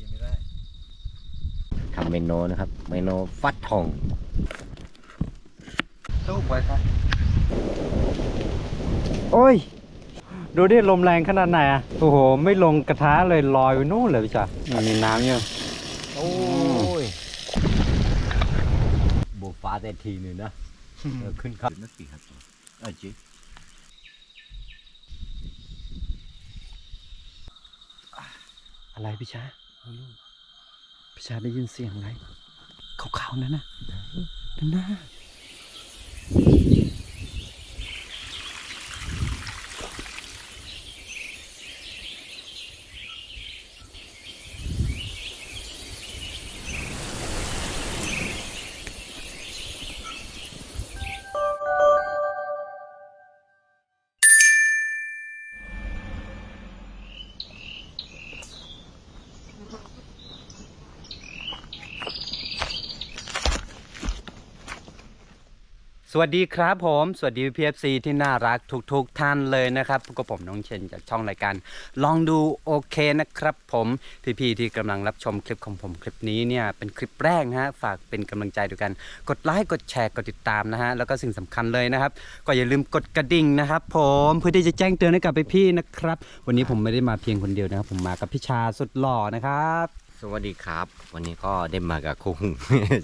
กินไม่ได้ทำเมนูนะครับ เมนูฟัดทองตู้ไว้ครับโอ้ย ดูดิลมแรงขนาดไหนอะ โอ้โห ไม่ลงกระทะเลยลอยไปนู่นเลยพี่จ๋ามันมีน้ำอยู่โอ้ยโบฟ้าแต่ทีหนึงนะเออขึ้นครับนักปีครับเออจีอะไรพี่ชา พี่ชาได้ยินเสียงอะไรขาวๆนั่นนะนั่นนะ สวัสดีครับผม สวัสดีพีเอฟซีที่น่ารักทุกๆทท่านเลยนะครับก็ผมน้องเชนจากช่องรายการ ลองดูโอเคนะครับผมพี่ๆที่กำลังรับชมคลิปของผมคลิปนี้เนี่ยเป็นคลิปแรกนะฮะฝากเป็นกำลังใจด้วยกันกดไลค์กดแชร์กดติดตามนะฮะแล้วก็สิ่งสำคัญเลยนะครับ ก็อย่าลืมกดกระดิ่งนะครับผมเพื่อที่จะแจ้งเตือนให้กับพี่ๆนะครับ วันนี้ผมไม่ได้มาเพียงคนเดียวนะครับผมมากับพี่ชาสุดหล่อนะครับ สวัสดีครับ วันนี้ก็ได้มากับคุง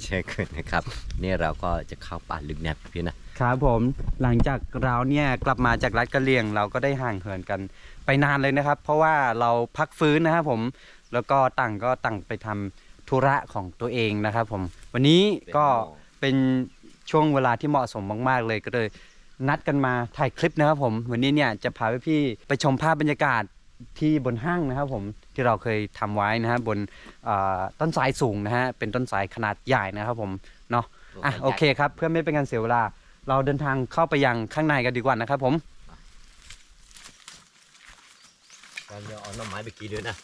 เช่นเคยนะครับนี่เราก็จะเข้าป่าลึกแนบพี่นะครับผมหลังจากเราเนี่ยกลับมาจากรัฐกะเหรี่ยง เราก็ได้ห่างเหินกันไปนานเลยนะครับ เพราะว่าเราพักฟื้นนะครับผมแล้วก็ต่างก็ต่างไปทำธุระของตัวเองนะครับผมวันนี้ก็เป็นช่วงเวลาที่เหมาะสมมาก ๆ เลยก็เลยนัดกันมาถ่ายคลิปนะครับผม วันนี้เนี่ยจะพาพี่ๆไปชมภาพบรรยากาศ ที่บนห้างนะครับผมที่เราเคยทำไว้นะฮะบนเอ่อต้นสายสูงนะฮะเป็นต้นสายขนาดใหญ่นะครับผมเนาะอะโอเคครับเพื่อไม่เป็นการเสียเวลา เราเดินทางเข้าไปยังข้างในกันดีกว่านะครับผมการจะเอาหน่อไม้ไปกินด้วยนะ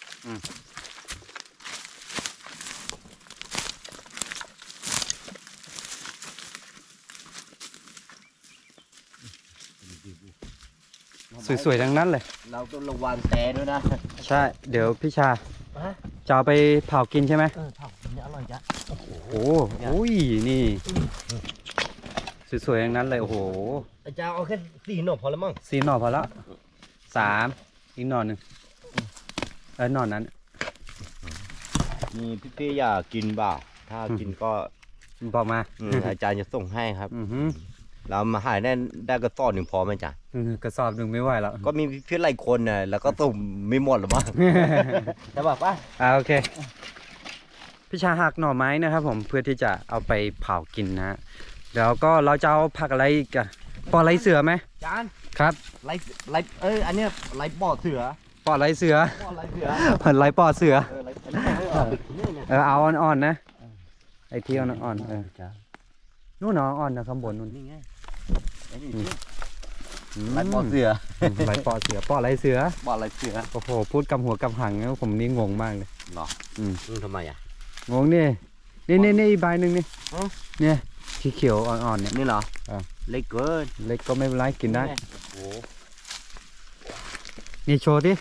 สวยๆทั้งนั้นเลย เราต้องระวังแต่ด้วยนะใช่ เดี๋ยวพี่ชาฮะจะเอาไปเผากินใช่ไหมเออเผาเนี่ยอร่อยจ้ะโอ้โหอุ้ยนี่สวยๆทั้งนั้นเลยโอ้โหอาจารย์เอาแค่สี่หน่อพอแล้วมั้งสีหน่อพอแล้วสามอีกหน่อหนึ่งเออหน่อนั้นมีพี่ๆอยากกินเปล่าถ้ากินก็บอกมาอืมอาจารย์จะส่งให้ครับ อือหือ เรามาหายได้ได้กระสอบหนึ่งพอไหมจ๊ะอือกระสอบหนึ่งไม่ไหวแล้วก็มีเพื่อนหลายคนน่ะแล้วก็ส่งไม่หมดหรอมั้งจะบอกว่าอ่าโอเคพี่ชาหักหน่อไม้นะครับผมเพื่อที่จะเอาไปเผากินนะฮะเดี๋ยวก็เราจะเอาผักอะไรอีกอะปอไรเสือไหมจานครับไล่ไล่เอ้ยอันเนี้ยไล่ปอดเสือปอไรเสือปอดไล่เสือไรปอเสือเออไล่อันนี้เอาไปกินเนี่ยเออเอาอ่อนๆนะไอที่อ่อนๆเออนู่นเนาะอ่อนนะข้างบนนู่นนี่ไง ไอ้นี่อืมมไล่ปอดเสือไรปอเสือปอไรเสือปอดไล่เสือโอ้โหพูดกำหัวกำหังนะผมนี่งงมากเลยหรออืมอืมทำไมอะงงนี่นี่นี่นี่อีกใบหนึ่งนี่อ๋อเนี่ยที่เขียวอ่อนๆเนี่ยนี่เหรออ่าเล็กเกินเล็กก็ไม่เป็นไรกินได้โอ้นี่โชว์ดิ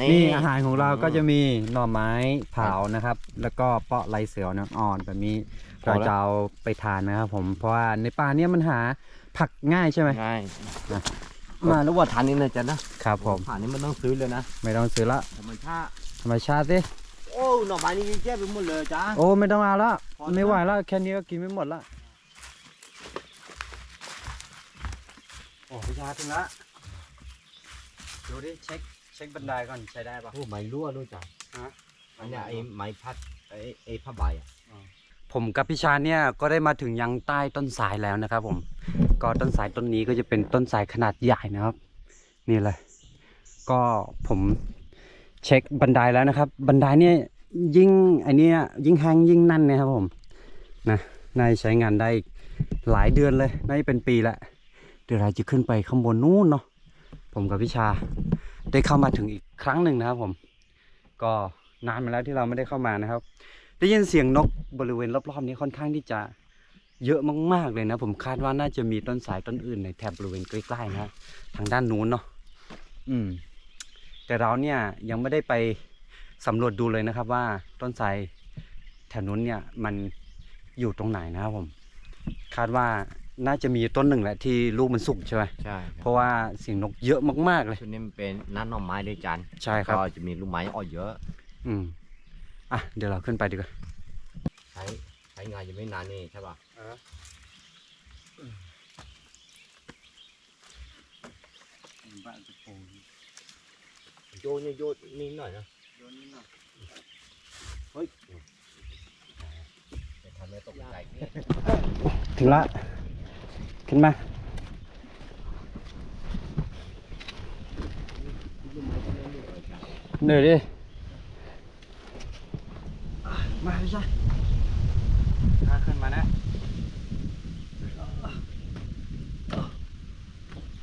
นี่อาหารของเราก็จะมีหน่อไม้เผานะครับ แล้วก็เปาะไรเสือน้ำอ่อนแบบนี้เราจะเอาไปทานนะครับผมเพราะว่าในป่าเนี้ยมันหา ผักง่ายใช่ไหมง่ายนะมาแล้วว่าทานนี่เลยจ้ะนะครับผมผ่านนี้มันต้องซื้อเลยนะไม่ต้องซื้อละธรรมชาติธรรมชาติสิโอ้หน่อไม้นี่แย่ไปหมดเลยจ้าโอ้ไม่ต้องเอาละพอแล้วไม่ไหวแล้วแค่นี้ก็กินไม่หมดละโอ้พิชาถึงละดูดิเช็คเช็คบันไดก่อนใช้ได้ปะโอ้ไม้รั่วด้วยจ้ะฮะอันเนี้ยไอ้ไม้พัดไอ้ไอ้ผ้าใบอะ ผมกับพี่ชาเนี่ยก็ได้มาถึงยังใต้ต้นสายแล้วนะครับ ผม ก็ต้นสายต้นนี้ก็จะเป็นต้นสายขนาดใหญ่นะครับ นี่เลย ก็ผมเช็คบันไดแล้วนะครับ บันไดเนี่ยยิ่งไอเนี้ยยิ่งแห้งยิ่งนั่นนะครับผมนะนายใช้งานได้หลายเดือนเลยน่าจะเป็นปีละเดี๋ยวเราจะขึ้นไปข้างบนนู้นเนาะผมกับพี่ชา ได้เข้ามาถึงอีกครั้งหนึ่งนะครับผม ก็นานมาแล้วที่เราไม่ได้เข้ามานะครับ ได้ยินเสียงนกบริเวณรอบๆนี้ค่อนข้างที่จะเยอะมากๆเลยนะ ผมคาดว่าน่าจะมีต้นสายต้นอื่นในแถบบริเวณใกล้ๆนะทางด้านนู้นเนาะอืม แต่เราเนี่ยยังไม่ได้ไปสำรวจดูเลยนะครับ ว่าต้นไทรแถวนู้นเนี่ยมันอยู่ตรงไหนนะครับผม คาดว่าน่าจะมีต้นหนึ่งแหละที่ลูกมันสุกใช่ไหมใช่เพราะว่าเสียงนกเยอะมากๆเลยชุดนี้มันเป็นน้าหน่อไม้ด้วยจันใช่ครับก็จะมีลูกไม้อ่อนเยอะ อืม อะ เดี๋ยวเราขึ้นไปดีกว่า ใช้ใช้งานยังไม่นานนี่ใช่ป่ะโยนเนี่ยโยนนิดหน่อยนะเฮ้ยจะทำให้ตกใจเนี่ยถึงละ ขึ้นมาเหนื่อยดิ มาพี่ชายข้าขึ้นมานะ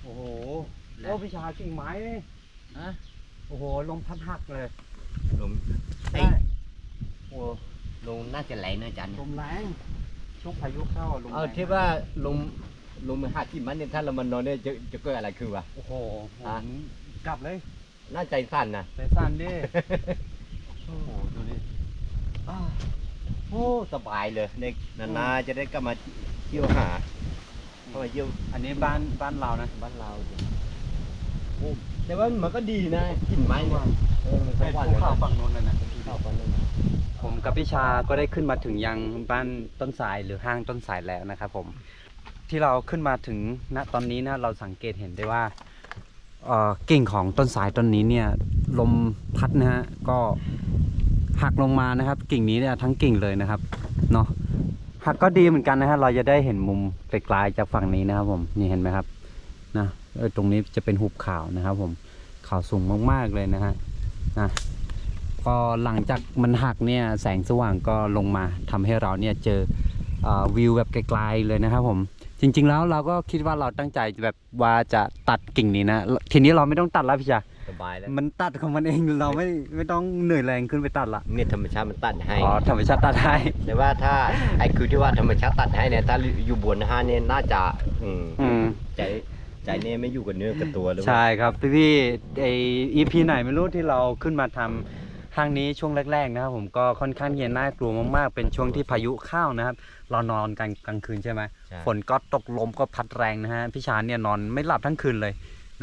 โอ้โหโอ้พี่ชายกิ่งไม้นี่ฮะโอ้โหลมพัดหักเลยลงเอ้ยโอ้ลงน่าจะไหลนะจันลมแรงช่วงพายุเข้าลมแรงเอาที่ว่าลงลงมาหาที่มันเนี่ยถ้าเรามันนอนเนี่ยจะจะเกิดอะไรขึ้นวะโอ้โหผอะมกลับเลยน่าใจสั่นนะแต่สั่นดิ โอ้โห ดูดิ อ้าว โอ้สบายเลยเด็กนานๆจะได้กลับมาเที่ยวหาเข้ามาเที่ยวอันนี้บ้านบ้านเรานะบ้านเราโอ้แต่ว่ามันก็ดีนะกลิ่นไม้เนี่ยเออมันเป็สันกวันภูเลยเขานะฝั่งโน้นเลยนะเข้าฝั่งนู้นนะผมกับพี่ชาก็ได้ขึ้นมาถึงยังบ้านต้นสายหรือห้างต้นสายแล้วนะครับผม ที่เราขึ้นมาถึงณตอนนี้นะเราสังเกตเห็นได้ว่าเอ่อกิ่งของต้นสายต้นนี้เนี่ยลมพัดนะฮะก็ หักลงมานะครับ กิ่งนี้เนี่ยทั้งกิ่งเลยนะครับเนาะหักก็ดีเหมือนกันนะฮะเราจะได้เห็นมุมไกลๆจากฝั่งนี้นะครับผมนี่เห็นไหมครับนะเออตรงนี้จะเป็นหุบขาวนะครับ ผมเขาสูงมากๆเลยนะฮะนะก็หลังจากมันหักเนี่ยแสงสว่างก็ลงมาทำให้เราเนี่ยเจอออวิวแบบไกลๆเลยนะครับผมจริง ๆ แล้วเราก็คิดว่าเราตั้งใจแบบว่าจะตัดกิ่งนี้นะทีนี้เราไม่ต้องตัดแล้วพี่ชา สบายแล้วมันตัดของมันเองเราไม่ไม่ต้องเหนื่อยแรงขึ้นไปตัดละเนี่ยธรรมชาติมันตัดให้อ๋อธรรมชาติตัดให้แต่ว่าถ้าไอ้คือที่ว่าธรรมชาติตัดให้เนี่ยถ้าอยู่บนห้างเนี่ยน่าจะอืมอืมใจใจเนี่ยไม่อยู่กับเนื้อกับตัวเลยใช่ครับพี่พี่ไออีพีไหนไม่รู้ที่เราขึ้นมาทำห้างนี้ช่วงแรกๆนะครับผมก็ค่อนข้างที่จะน่ากลัวมากๆเป็นช่วงที่พายุเข้านะครับ เรานอนกันกลางคืนใช่ไหมใช่ฝนก็ตกลมก็พัดแรงนะฮะพี่ชานเนี่ยนอนไม่หลับทั้งคืนเลย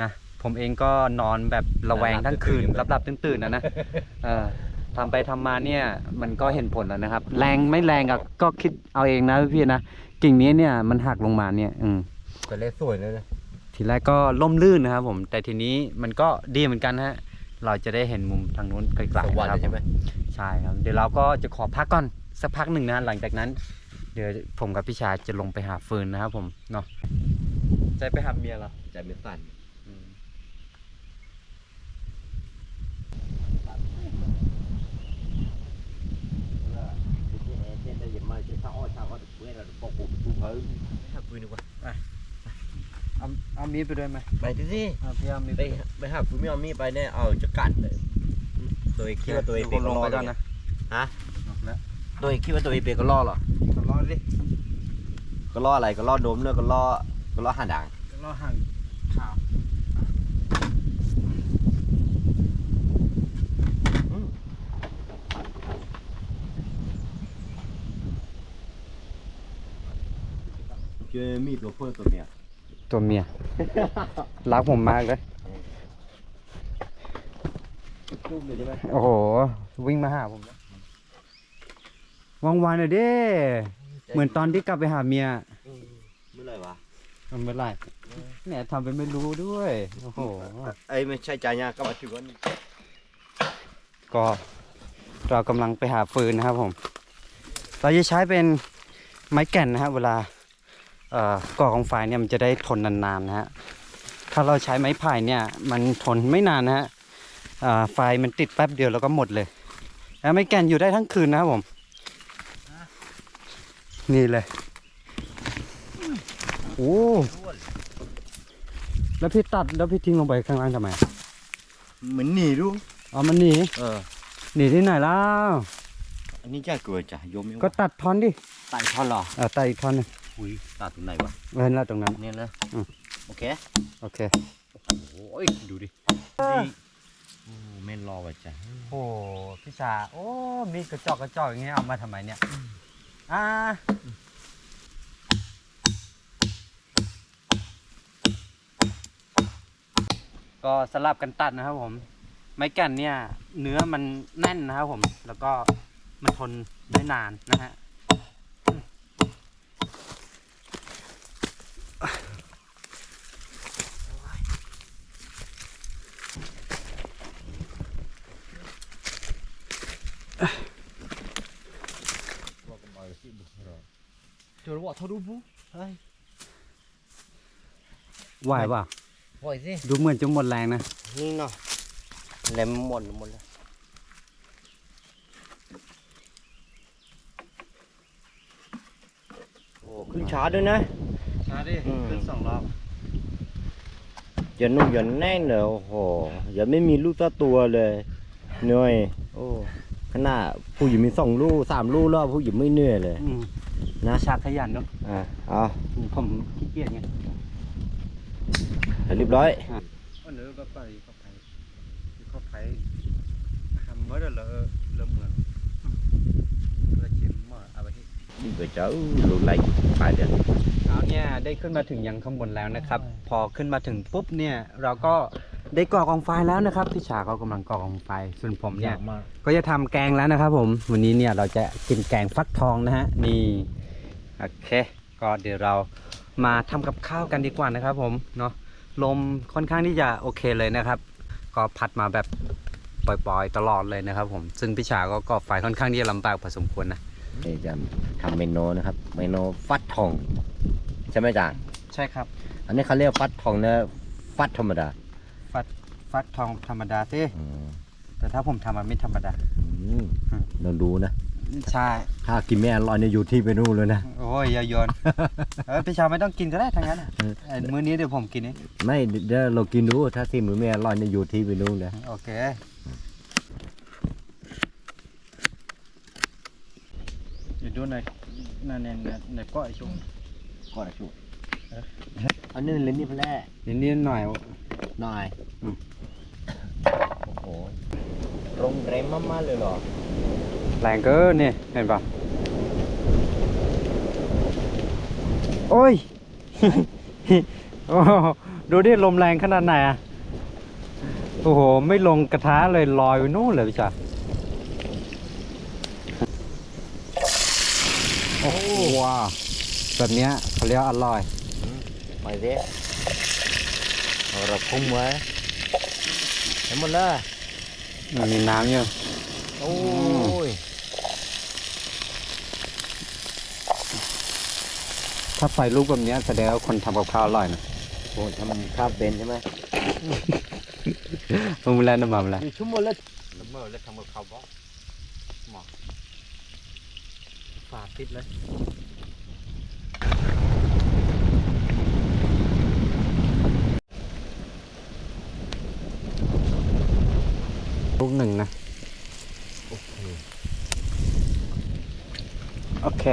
นะ ผมเองก็นอนแบบระแวงทั้งคืนหลับๆตื่นๆนะนะเออทำไปทำมาเนี่ยมันก็เห็นผลแล้วนะครับ แรงไม่แรงอะก็คิดเอาเองนะพี่นะกิ่งนี้เนี่ยมันหักลงมาเนี่ย อืมก็เลยสวยเลยนะทีแรกก็ล่มลื่นนะครับ ผม แต่ทีนี้มันก็ดีเหมือนกันฮะ เราจะได้เห็นมุมทางนู้นไกลสๆวรรนะค์ครับเลยใช่ไหมใช่ครับ เดี๋ยวเราก็จะขอพักก่อนสักพักหนึ่งนะหลังจากนั้น เดี๋ยวผมกับพี่ชายจะลงไปหาฟืนนะครับผมเนาะใจไปหาเมียเหรอใจไม่สั่น หาปืนดีกว่าเอาเอามีดไปด้วยไหมไปดิสิเอาพี่เอามีดไปหาไปหาปืนไม่เอามีดไปเนี่ยเอาจะกัดเลย ตัวเองคิดว่าตัวเองเป็นก็งรอไปดก่อนะฮะลงแล้วตัวเองคิดว่าตัวเองเป็นก็รอดเหรอรอดิก็รอดอะไรก็รอดโดมเนื้อก็รอดก็รอดหาดังก็รอห่าง เจอมีดตัวเพื่อตัวเนี้ยตัวเมีย รักผมมากเลยจุ๊บเลยใช่ไหมโอ้โห วิ่งมาหาผมแล้ววางวานหน่อยดิเหมือนตอนที่กลับไปหาเมียเมื่อไหร่วะทำเป็นไรเนี่ยทำเป็นไม่รู้ด้วย โอ้โห ไอ้ยไม่ใช่จ่ายยาก็มาถือว่าก็เรากำลังไปหาฟืนนะครับผม เราจะใช้เป็นไม้แก่นนะครับเวลา เอ่อก่อของไฟเนี่ยมันจะได้ทนนานๆนะฮะถ้าเราใช้ไม้ไผ่เนี่ยมันทนไม่นานนะฮะอ่าไฟมันติดแป๊บเดียวแล้วก็หมดเลย แล้วไม้แก่นอยู่ได้ทั้งคืนนะครับผมนี่เลยโอ้แล้วพี่ตัดแล้วพี่ทิ้งลงไปข้างล่างทำไมเหมือนหนีดูอ๋อมันหนีเออหนีที่ไหนแล้วอันนี้จะเกิดจ้ะโยมก็ตัดท่อนดิตัดท่อนเหรอเออตัดอีกท่อนหนึง อุ้ยตัดตรงไหนวะเห็นแล้วตรงนั้น เนี่ยนะอืมโอเค โอเค โอ้ยดูดิดีโอ้แม่นรอว่ะจ้ะโอ้พี่ชาโอ้มีกระจอกกระจอกอย่างเงี้ยเอามาทำไมเนี่ย อ่าก็สลับกันตัดนะครับผม ไม้แก่นเนี่ย เนื้อมันแน่นนะครับผม แล้วก็มันทนได้นานนะฮะ เจอว่าทอดูบุเฮ้ยไหวเปล่าไหวสิดูเหมือนจะหมดแรงนะ นี่เนาะเล็มหมดหมดเลยโอ้ขึ้นช้าด้วยนะ ช้าดิอืม ขึ้นสองรอบอย่านุ่มอย่าแน่นเลยโอ้โหอย่าไม่มีลูกตัวตัวเลยเหนื่อยโอ้ขนาดผู้หญิงมีสองลูกสามลูกแล้วผู้หญิงไม่เหนื่อยเลย อืม นะชาขยันเนาะอะเอาผมขี้เกียจไงเรียบร้อยอันนี้ก็ไปเข้าไปเข้าไปทำเมื่อเดือนละเริ่มเหมือนเราเจ็บมากเอาไปที่ đi về chỗ lùi lại phải được เอาเนี่ยได้ขึ้นมาถึงยังข้างบนแล้วนะครับ พอขึ้นมาถึงปุ๊บเนี่ยเราก็ ได้ก่อกองไฟแล้วนะครับพี่ชาก็กำลังก่อกองไฟส่วนผมเนี่ย mà ก็จะทำแกงแล้วนะครับ ผม วันนี้เนี่ยเราจะกินแกงฟักทองนะฮะนี่โอเค ก็เดี๋ยวเรามาทำกับข้าวกันดีกว่านะครับ ผมเนาะลมค่อนข้างที่จะโอเคเลยนะครับ ก็พัดมาแบบปล่อยๆ ตลอดเลยนะครับ ผมซึ่งพี่ชาก็ก่อไฟค่อนข้างที่จะลำบากพอสมควรนะ để làm ทำเมนูนะครับ เมนูฟัดทอง ใช่ไหมจ๊ะใช่ครับ อันนี้เขาเรียกฟัดทองเนะฟัดธรรมดา ฟักฟักทองธรรมดาสิอืมแต่ถ้าผมทำมันไม่ธรรมดา อืมเราดูนะ ใช่ ถ้ากินไม่อร่อยเนี่ยอยู่ที่เมนูเลยนะ โอ้ยอย่าโยน เออพี่ชาไม่ต้องกินก็ได้ทั้งนั้นอะเออ เอ่อมื้อนี้เดี๋ยวผมกินเองไม่เดี๋ยวเรากินดูถ้าที่มือไม่อร่อยเนี่ยอยู่ที่เมนูเลยโอเค อยู่ดูในในในในก้อยชุ่มก็ได้ชู อันนี้เล่นนี่พแร่นิดนิดหน่อยหน่อยอืมโอ้โหโรงแรมมากๆเลยเหรอแรงเกินเนี่ยเห็นปะโอ้ย โอ้โหดูดิลมแรงขนาดไหนอะ โอ้โห ไม่ลงกระทะเลยลอยไปนู่นเลยพี่จ๋าโอ้โหว้าวแบบเนี้ยเขาเรียกว่าอร่อย ไปสิเราพุ่งไว้เห็นหมดเลยมันมีน้ำอยู่โอ้ยถ้าไฟลุกแบบเนี้ยแสดงว่าคนทำกับข้าวอร่อยนะโอ้ทำข้าวเป็นใช่ไหมมึงแล้วน้ำมันแล้วอยู่ชั่วโมงละละเมอแล้วทำกับข้าวบ้หมอฝาติดเลย ลูกหนึ่งนะ โอเค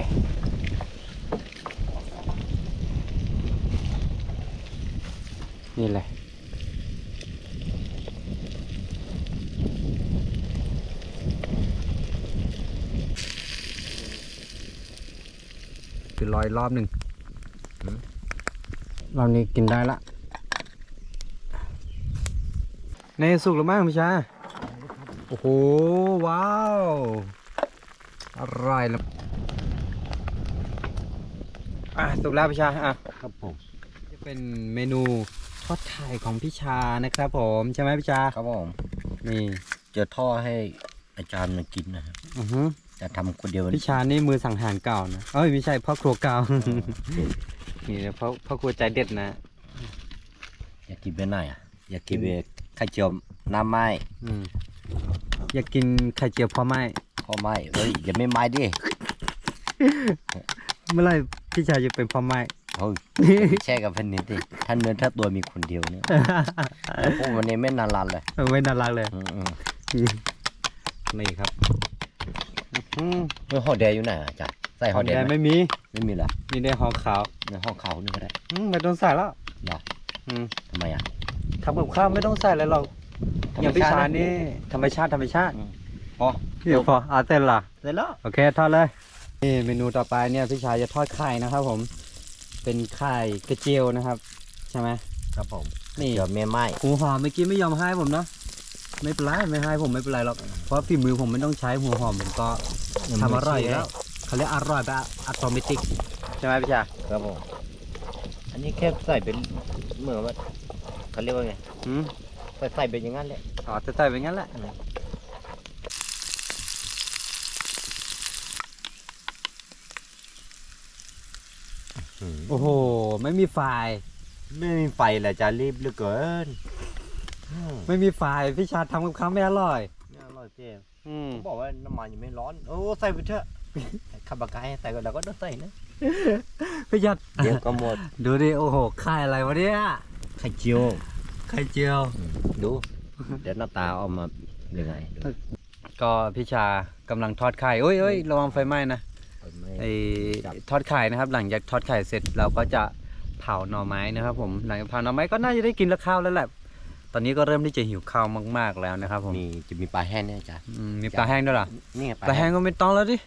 นี่แหละคือรอยรอบหนึ่งรอบนี้กินได้ละ ในสุกหรือไม่พี่ชา โอ้โห ว้าวอร่อยแล้วอะสุกแล้วพี่ชาอะครับผมจะเป็นเมนูทอดไข่ของพี่ชานะครับผมใช่ไหมพี่ชาครับผมนี่เจะท่อให้อาจารย์มากินนะครับอือฮึจะทำคนเดียวพี่ชานี่มือสังหารเก่านะเอ้ยไม่ใช่พ่อครัวเก่า นี่นะพ่อพ่อครัวใจเด็ดนะ อยากกินไปไหนอะอยากกินไปไข่เจียวน้ำไม้อืม อยากกินไข่เจียวพ่อไม้ข้อไม้เฮ้ยอย่าไม่ไม้ดิเมื่อไหรพี่ชายจะเป็นพ่อไม้เฮ้ยแช่กับเพื่อนนิดดิท่านเนื้อถ้าตัวมีคนเดียวเนี่ยพวกวันนี้ไม่นานรันเลยเออไม่น่ารักเลยอืมอืมนี่ครับอืมเฮ้ยห่อแดงอยู่ไหนอะอาจารย์ใส่หห่ออมแดแดงงไหมไม่มีไม่มีเหรอมีได้หอมขาวในห้องเขานี่ก็ได้อืมไม่ต้องใส่แล้วเหรออืมทำไมอะทำกับข้าวไม่ต้องใส่อะไรหรอก ธรรมอย่างพี่ชาติชานะนี่ธรรมชาติธรรมชาติอืมอพอพี่พออาเต้นล่ะ เสร็จแล้ว โอเคทอดเลย นี่เมนูต่อไปเนี่ยพี่ชายจะทอดไข่นะครับผม เป็นไข่กระเจียวนะครับ ใช่ไหมครับผมนี่เดี๋ยวเมียไหม้หูหอมเมื่อกี้ไม่ยอมให้ผมเนาะ ไม่เป็นไรไม่ให้ผมไม่เป็นไรหรอก เพราะฝีมือผมไม่ต้องใช้หัวหอมผมก็ทำอร่อยอยู่แล้วเขาเรียกอร่อยแบบอัตโนมัติใช่ไหมพี่ชายครับผม อันนี้แค่ใส่เป็นเหมือนว่าเขาเรียกว่าไงอืม ใส่ใส่เป็นอย่างนั้นแหละอ๋อจะใส่เป็นงั้นแหละโอ้โห ไม่มีไฟไม่มีไฟแหละจะรีบเหลือเกินอืมไม่มีไฟพี่ชายทำกับข้าวไม่อร่อยไม่อร่อยเจ๊อืมบอกว่าน้ำมันยังไม่ร้อนโอ้ใส่ไปเถอะขับปากกายใส่ก็เราก็ต้องใส่นะพี่ชายเดี๋ยวก็หมด ดูดิโอ้โหไข่อะไรวะเนี่ยไข่เจียว ไข่เจียว ดู เดี๋ยวหน้าตาออกมายังไงดูก็พี่ชากำลังทอดไข่เอ้ยเอ้ยระวังไฟไหม้นะไม่ไอ้ครับทอดไข่นะครับ หลังจากทอดไข่เสร็จเราก็จะเผาหน่อไม้นะครับ ผมหลังจากเผาหน่อไม้ก็น่าจะได้กินแล้วข้าวแล้วแหละตอนนี้ก็เริ่มที่จะหิวข้าวมาก ๆแล้วนะครับผมมีจะมีปลาแห้งเนี่ยจ้ะอืมมีปลาแห้งด้วยเหรอ นี่ไงปลาแห้งก็ไม่ต้องแล้วดิ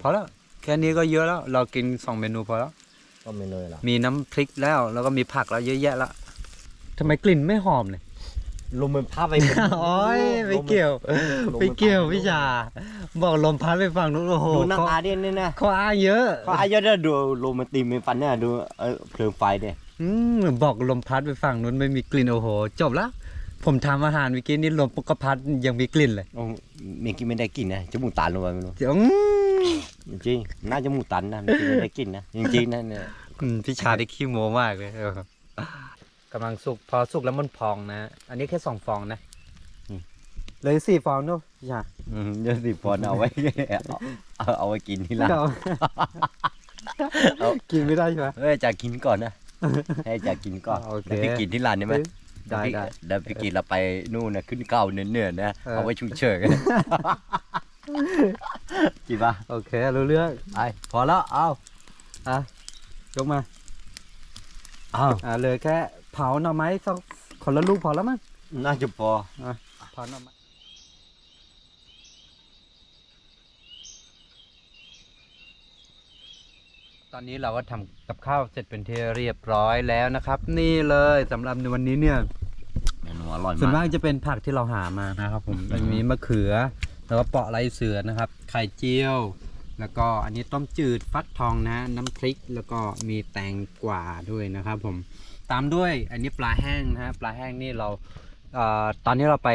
พอแล้วแค่นี้ก็เยอะแล้ว เรากินสองเมนูพอแล้ว ก็เมนูเหรอมีน้ำพริกแล้ว แล้วก็มีผักแล้วเยอะแยะแล้ว ทำไมกลิ่นไม่หอมเลย ลมมันพัดไปโอ้ยไม่เกี่ยวลมไม่เกี่ยวมันพัดพี่ชาบอกลมพัดไปฝั่งนู้นโอ้โหดูหน้าเขาตาเด่นนี่นะเขาอ้างเยอะเขาอายุเด้อดูลมมันตีมันฟันเนี่ยดูเออเพลิงไฟเนี่ยอืมบอกลมพัดไปฝั่งนู้นไม่มีกลิ่นโอ้โห จบละผมทำอาหารเมื่อกี้นี่ลมก็พัดยังมีกลิ่นเลยโอ้เมื่อกี้ไม่ได้กลินนะจมูกตันลงไปไม่รู้เดี๋ยวอืมจริงๆน่าจมูกตันนะเมื่อกี้ไม่ได้กลินนะจริงๆนะเนี่ยอืมพี่ชาได้ขี้โม้มากเลยเออ กำลังสุกพอสุกแล้วมันพองนะ อันนี้แค่สองฟองนะเหลยสี่ฟองเนอะพี่ชาอืมเดี๋ยวสิปอนเอาไว้เอาเอาเอาไว้กินที่ร้านเอากินไม่ได้ใช่ไหมเฮ้ยจะกินก่อนนะให้จะกินก่อนโอเคแล้วไปกินที่ร้านได้ไหมได้ได้เดี๋ยวไปกินเราไปนู่นนะขึ้นเก้าเนื้อๆนะเออเอาไว้ชุเชิญกันกินปะโอเครู้เรื่องไปพอแล้วเอาอะยกมาเอาอ่าเหลยแค่ เผาหน่อไม้สักคนละลูกพอแล้วมั้งน่าจะพอเผาหน่อไม้ตอนนี้เราก็ทำกับข้าวเสร็จเป็นที่เรียบร้อยแล้วนะครับ นี่เลยสำหรับในวันนี้เนี่ย เมนูอร่อยส่วนมามากกจะเป็นผักที่เราหามานะครับผมมันมีมะเขือ แล้วก็เปาะไรเสือนะครับ ไข่เจียว แล้วก็อันนี้ต้มจืดฟักทองนะ น้ำพริก แล้วก็มีแตงกวาด้วยนะครับผม ตามด้วยอันนี้ปลาแห้งนะฮะปลาแห้งนี่เราเอ่อตอนที่เราไป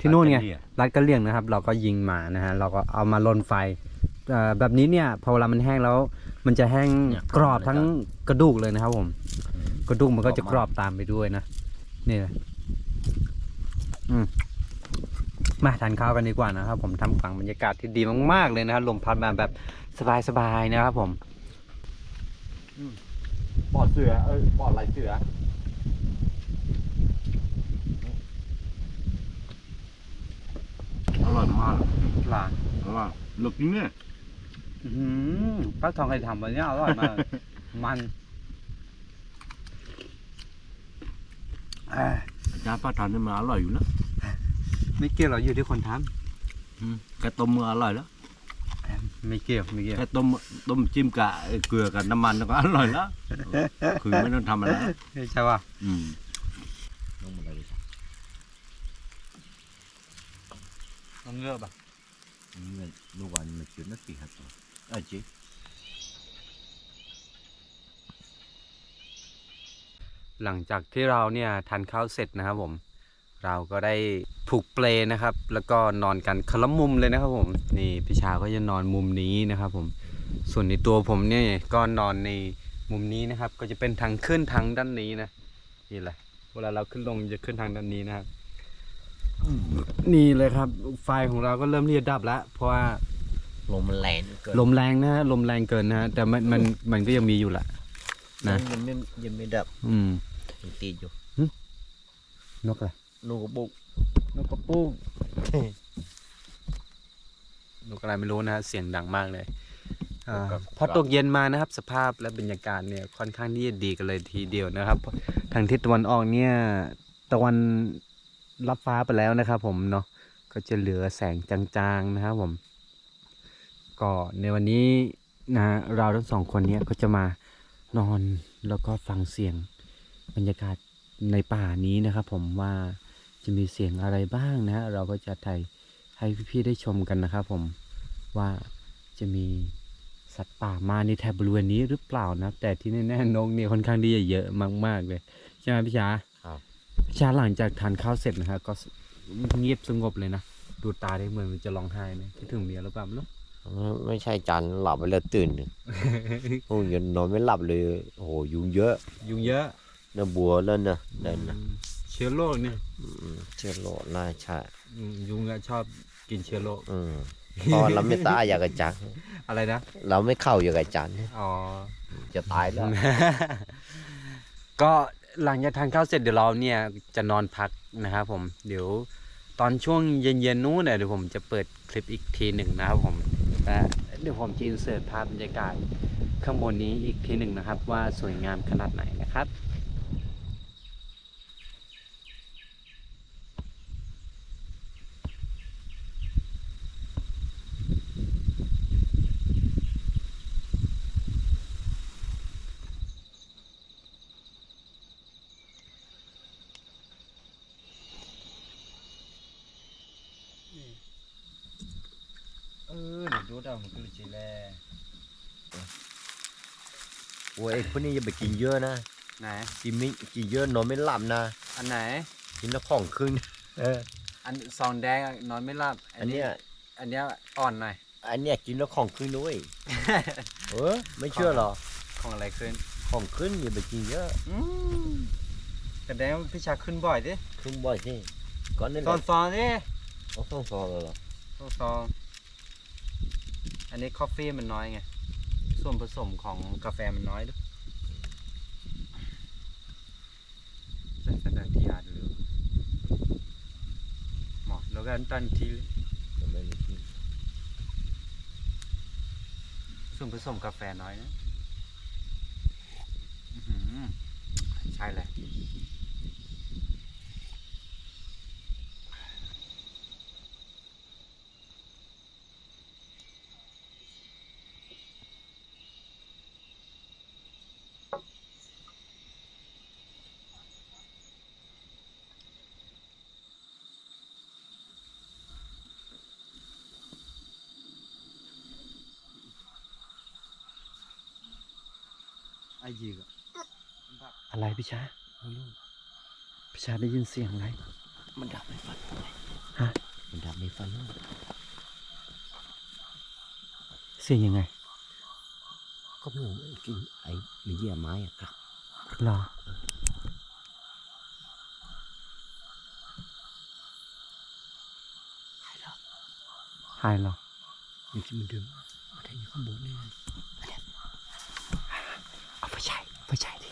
ที่นู่นไงรัดกระเลี่ยงนะครับ เราก็ยิงมานะฮะเราก็เอามาลนไฟเอ่อแบบนี้เนี่ยพอเวลามันแห้งแล้ว มันจะแห้งกรอบทั้งกระดูกเลยนะครับผม กระดูกมันก็จะกรอบตามไปด้วยนะนี่เลยอืมมาทานข้าวกันดีกว่านะครับ ผมทำกลางบรรยากาศที่ดีมาก ๆ เลยนะครับลมพัดมาแบบสบาย ๆ นะครับผม ปอดเสือเออปอดลายเสืออร่อยมากปลาอร่อยลูกจริงเนี่ยอื้อหือฟักทองใครทำวันนี้อร่อยมาก มันอ่าอาจารย์ป้าทานนี่มันอร่อยอยู่แล้วไม่เกี่ยวเราอยู่ที่คนทอืมแกต้มมืออร่อยแล้วำ ไม่เกี่ยวไม่เกี่ยวแกต้มต้มจิ้มกับไอ้เกลือกับน้ำมันก็อร่อยแล้วคือไม่ต้องทำอะไรแล้วใช่ป่ะอืมน้องมันอะไรต้องเลือกป่ะนี่ลูกวันมันจืดนักปีครับตัวเออจีหลังจากที่เราเนี่ยทานข้าวเสร็จนะครับผม เราก็ได้ผูกเปลนะครับ แล้วก็นอนกันคนละมุมเลยนะครับผมนี่พี่ชาก็จะนอนมุมนี้นะครับผมส่วนในตัวผมเนี่ยก็นอนในมุมนี้นะครับ ก็จะเป็นทางขึ้นทางด้านนี้นะนี่แหละ เวลาเราขึ้นลงจะขึ้นทางด้านนี้นะครับ นี่เลยครับ ไฟของเราก็เริ่มที่จะดับแล้ว เพราะว่าลมมันแรงเกินลมแรงนะฮะลมแรงเกินนะฮะแต่มันมันมันก็ยังมีอยู่แหละนะยังไม่ยังไม่ดับอืมยังตีอยู่นกอะไร ลูกกระบุกนกกระปุ้งนกอะไรไม่รู้นะฮะเสียงดังมากเลยอาพอตกเย็นมานะครับ สภาพและบรรยากาศเนี่ยค่อนข้างที่จะดีกันเลยทีเดียวนะครับ ทางทิศตะวันออกเนี่ยตะวันรับฟ้าไปแล้วนะครับ ผมเนาะก็จะเหลือแสงจางๆนะครับผมก็ในวันนี้นะเราทั้งสองคนเนี้ยก็จะมานอนแล้วก็ฟังเสียงบรรยากาศในป่านี้นะครับ ผมว่า จะมีเสียงอะไรบ้างนะ เราก็จะถ่ายให้พี่ๆได้ชมกันนะครับผมว่าจะมีสัตว์ป่ามาในแถบบริเวณนี้หรือเปล่านะครับแต่ที่แน่ๆนกเนี่ยค่อนข้างที่จะเยอะมาก ๆ เลยใช่ไหมพี่ชาครับพี่ชาหลังจากทานข้าวเสร็จนะครับก็เงียบสงบเลยนะดูตาได้เหมือนมันจะร้องไห้นะคิดถึงเมียหรือเปล่าไม่รู้ไม่ใช่จันหลับไปแล้วตื่นโอ้ยนอนไม่หลับเลยโอ้โหยุงเยอะ ยุงเยอะเนื้อบัวแล้วเนอะเดินนะ เชื้อโรคเนี่ยอืมเชื้อโรคน่าใช่อืมยุงอะชอบกินเชื้อโรคอืมพอเราไม่ตายอยากกระจังอะไรนะเราไม่เข้าอยากกระจันอ๋อ จะตายแล้ว ก็หลังจากทานข้าวเสร็จเดี๋ยวเราเนี่ยจะนอนพักนะครับผมเดี๋ยวตอนช่วงเย็นๆนู้นเนี่ยเดี๋ยวผมจะเปิดคลิปอีกทีหนึ่งนะครับผมและเดี๋ยวผมจะอินเสิร์ตภาพบรรยากาศข้างบนนี้อีกทีหนึ่งนะครับ ว่าสวยงามขนาดไหนนะครับ เออเดี๋ยวดูดาวมันก็เลยจีแล โอ้ยพ วกนี้อย่าไปกินเยอะนะไหนกินไม่กินเยอะนอนไม่หลับนะ อันไหนกินแล้วของขึ้นเอออันซองแดงอะนอนไม่หลับ อันเนี้ยอันเนี้ยอ่อนหน่อยอันเนี้ยกินแล้วของขึ้นด้วยเออไม่เชื่อหรอของอะไรขึ้นของขึ้นอย่าไปกินเยอะอืมแสดงว่าพี่ชาขึ้นบ่อยดิขึ้นบ่อยสิก่อนนี่แหซอละนซอนดิเอาต้องซองเลยเหรอซองซองอันนี้คอฟฟี่มันน้อยไงส่วนผสมของกาแฟมันน้อยด้วยใส่สถานที่อ่านดูหมอแล้วกันตันทีเลย จะ ไม่มีกินส่วนผสมกาแฟน้อยนะใช่เลย ไอ้ยีกอะ อะไร พี่ชาพี่ชาได้ยินเสียงอะไรมันดับไม่ฟันเลยฮะมันดับไม่ฟันเลยเสียงยังไง ก็ไม่รู้กินไอ้มีเยี่ยไม้อะครับหรอหายเหรอมีที่มันเดินมาได้อยู่ข้างบนนี่เอาไปใช้ไปใช้ดิ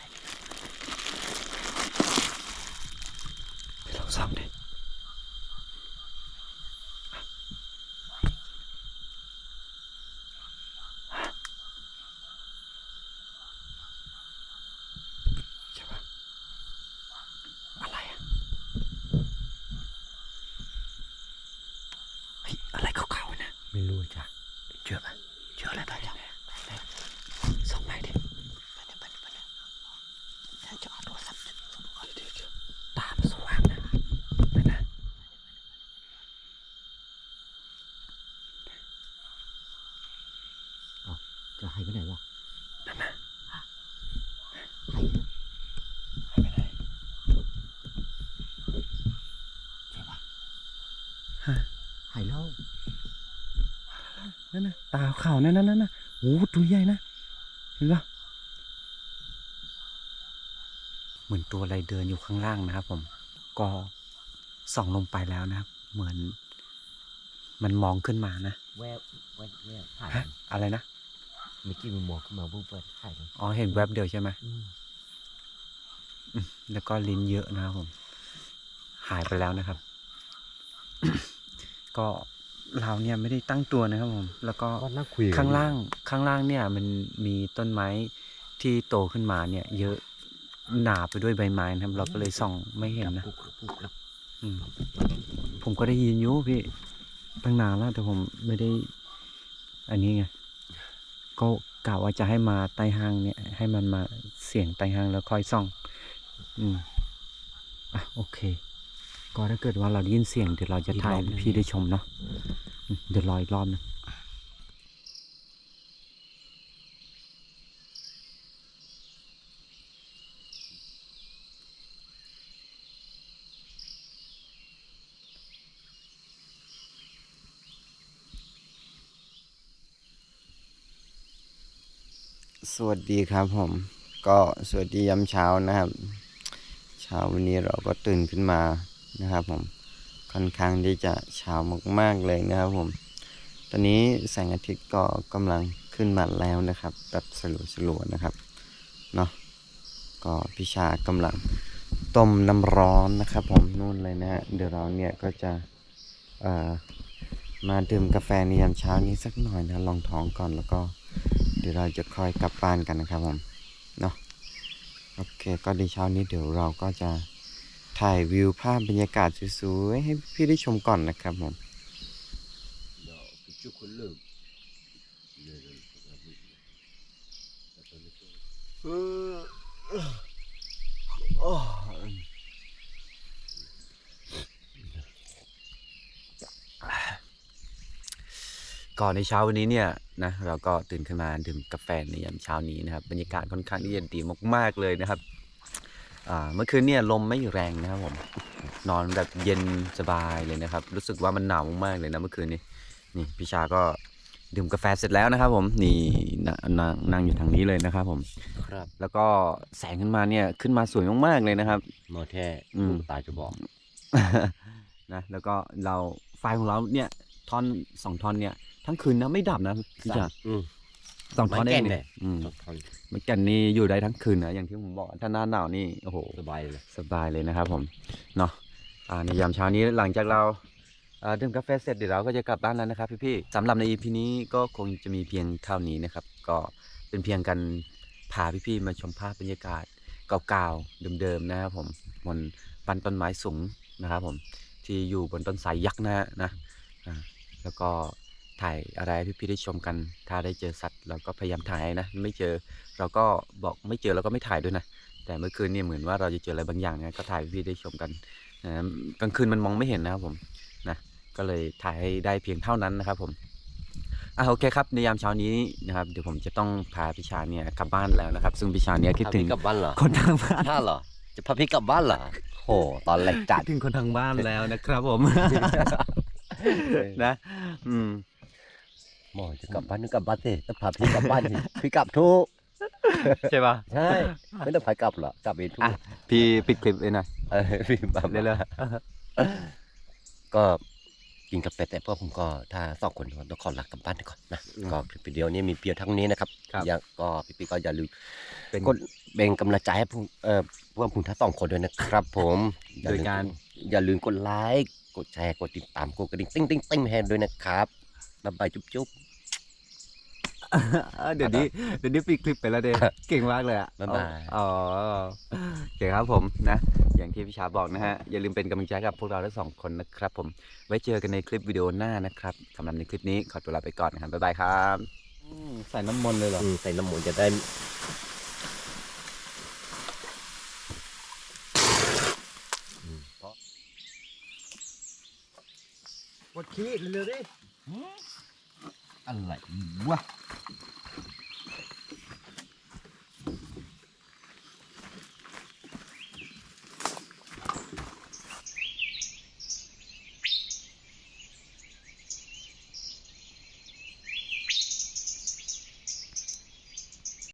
ไปลองส่องดิใช่ปะอะไรอะเฮ้ยอะไรขาวๆนะ ไม่รู้จ้ะเชื่อไหมเชื่ออะไรบ้างจ้ะ ส่องไหนดิ ถ้าจะเอาโทรศัพท์ เดี๋ยวเดี๋ยวตามันสว่างนะนั่นนะ จะให้ไปไหนวะ นั่นนะ ให้ หายไปไหน ใช่ปะ ฮะ ให้แล้ว นั่นนะ ตาขาวนั่นนั่นนั่นนะโอ้ตัวใหญ่นะ เห็นปะเหมือนตัวอะไรเดินอยู่ข้างล่างนะครับผม ก็ส่องลงไปแล้วนะครับ เหมือน มันมองขึ้นมานะแวบแวบแวบถ่ายฮะอะไรนะเมื่อกี้มันมองขึ้นมาปุ๊บเปิดถ่ายเลยอ๋อเห็นแวบเดียวใช่ไหมอืมแล้วก็ลิ้นเยอะนะครับผม หายไปแล้วนะครับ ก็ เราเนี่ยไม่ได้ตั้งตัวนะครับผมแล้วก็ก็นั่งคุยกันข้างล่างข้างล่างเนี่ยมันมีต้นไม้ที่โตขึ้นมาเนี่ย เยอะหนาไปด้วยใบไม้นะครับ เราก็เลยส่องไม่เห็นนะกุกกุกกุกอืมผมก็ได้ยินอยู่พี่ตั้งนานแล้วแต่ผมไม่ได้ อันนี้ไงก็กะว่าจะให้มาใต้ห้างเนี่ย ให้มันมาเสียงใต้ห้างแล้วค่อยส่อง อืมอะโอเค ก็ถ้าเกิดว่าเราได้ยินเสียงเดี๋ยวเราจะถ่ายให้พี่ได้ชมเนาะเดี๋ยวรออีกรอบหนึงสวัสดีครับผม ก็สวัสดียามเช้านะครับ เช้าวันนี้เราก็ตื่นขึ้นมา นะครับผมค่อนข้างที่จะเช้ามากๆเลยนะครับผม ตอนนี้แสงอาทิตย์ก็กำลังขึ้นมาแล้วนะครับ แบบสลัวๆนะครับเนาะก็พิชากำลังต้มน้ำร้อนนะครับผมนู่นเลยนะฮะเดี๋ยวเราเนี่ยก็จะเอ่อมาดื่มกาแฟในยามเช้านี้สักหน่อยนะลองท้องก่อนแล้วก็ เดี๋ยวเราจะค่อยกลับบ้านกันนะครับผมเนาะโอเค ก็ในเช้านี้เดี๋ยวเราก็จะ ถ่ายวิวภาพบรรยากาศสวยๆให้พี่ได้ชมก่อนนะครับผมก่อนในเช้าวันนี้เนี่ยนะเราก็ตื่นขึ้นมาดื่มกาแฟในยามเช้านี้นะครับบรรยากาศค่อนข้างที่จะดีมากๆเลยนะครับ เมื่อคืนเนี่ยลมไม่แรงนะครับผม นอนแบบเย็นสบายเลยนะครับ รู้สึกว่ามันหนาวมากๆเลยนะเมื่อคืนนี้ นี่พี่ชาก็ดื่มกาแฟเสร็จแล้วนะครับ ผม นี่นะนั่งนั่งอยู่ทางนี้เลยนะครับ ผม ครับ แล้วก็แสงขึ้นมาเนี่ยขึ้นมาสวยมากๆเลยนะครับหมอแท้อืมลูกตาจะบอกนะ แล้วก็เราไฟของเราเนี่ยท่อนสองท่อนเนี่ย ทั้งคืนนะไม่ดับนะพี่ชาอืม สองท่อนไม้เอแก่งนเนี่เนี่ยยอืมต้องทมันแก่นนี่อยู่ได้ทั้งคืนนะอย่างที่ผมบอกถ้าหน้าหนาวนี่โอ้โหำสบายเลยสบายเลยนะครับ ผมเนาะอ่าในยามเช้านี้หลังจากเราอ่าดื่มกาแฟเสร็จเดี๋ยวเราก็จะกลับบ้านแล้วนะครับพี่ๆสำหรับใน EP นี้ก็คงจะมีเพียงเท่านี้นะครับ ก็เป็นเพียงกันพาพี่ๆมาชมภาพบรรยากาศเก่าๆเดิมๆนะครับผมบนปันต้นไม้สูงนะครับผมที่อยู่บนต้นไทรยักษ์นะฮะนะอ่าแล้วก็ ถ่ายอะไรให้พี่ๆได้ชมกัน ถ้าได้เจอสัตว์เราก็พยายามถ่ายนะ ไม่เจอเราก็บอกไม่เจอเราก็ไม่ถ่ายด้วยนะ แต่เมื่อคืนเนี่ยเหมือนว่าเราจะเจออะไรบางอย่างนะก็ถ่ายให้พี่ได้ชมกันนะกลางคืนมันมองไม่เห็นนะครับผมนะก็เลยถ่ายให้ได้เพียงเท่านั้นนะครับผมอะโอเคครับในยามเช้านี้นะครับเดี๋ยวผมจะต้องพาพิชาเนี่ยกลับบ้านแล้วนะครับ ซึ่งพิชาเนี่ยคิดถึงพาพี่กลับบ้านเหรอคนทางบ้านถ้าเหรอ จะพาพี่กลับบ้านเหรอโหตอนแรกจัดคิดถึงคนทางบ้านแล้วนะครับผม นะ อืม หมอจะกลับบ้านนึกกลับบ้านสิต้องพาพี่กลับบ้านสิพี่กลับทุกใช่ป่ะใช่ไม่ต้องพากลับหรอกลับเองทุกอะพี่ปิดคลิปเลยหน่อยเออพี่บ้าเร็วก็กินกาแฟแต่พวกผมก็ถ้าสองคนต้องขอลากลับบ้านก่อนนะก็คลิปวิดีโอนี้มีเพียงเท่านี้นะครับครับอย่าก็พี่ๆก็อย่าลืมๆเป็นกดเบ่งกำลังใจให้พวกเอ่อพวกผมทั้งสองคนด้วยนะครับ ผมอย่โดยลืมการอย่าลืมกดไลค์กดแชร์กดติดตามกดกระดิ่งติ้งติ้งติ้งให้ด้วยนะครับ บ๊ายบายจุ๊บจุ๊บอะเดี๋ยวนี้เดี๋ยวนี้ปิดคลิปไปแล้วเด้เก่งมากเลยอะบ๊ายบาย อ๋อโอเคครับผมนะ อย่างที่พี่ชาบอกนะฮะ อย่าลืมเป็นกำลังใจให้กับพวกเราทั้งสองคนนะครับผม ไว้เจอกันในคลิปวิดีโอหน้านะครับสำหรับในคลิปนี้ขอตัวลาไปก่อนนะครับบ๊ายบายครับใส่น้ำมนต์เลยเหรอ อืมใส่น้ำหมูจะได้กดขี้เร็วๆดิ อะไรวะ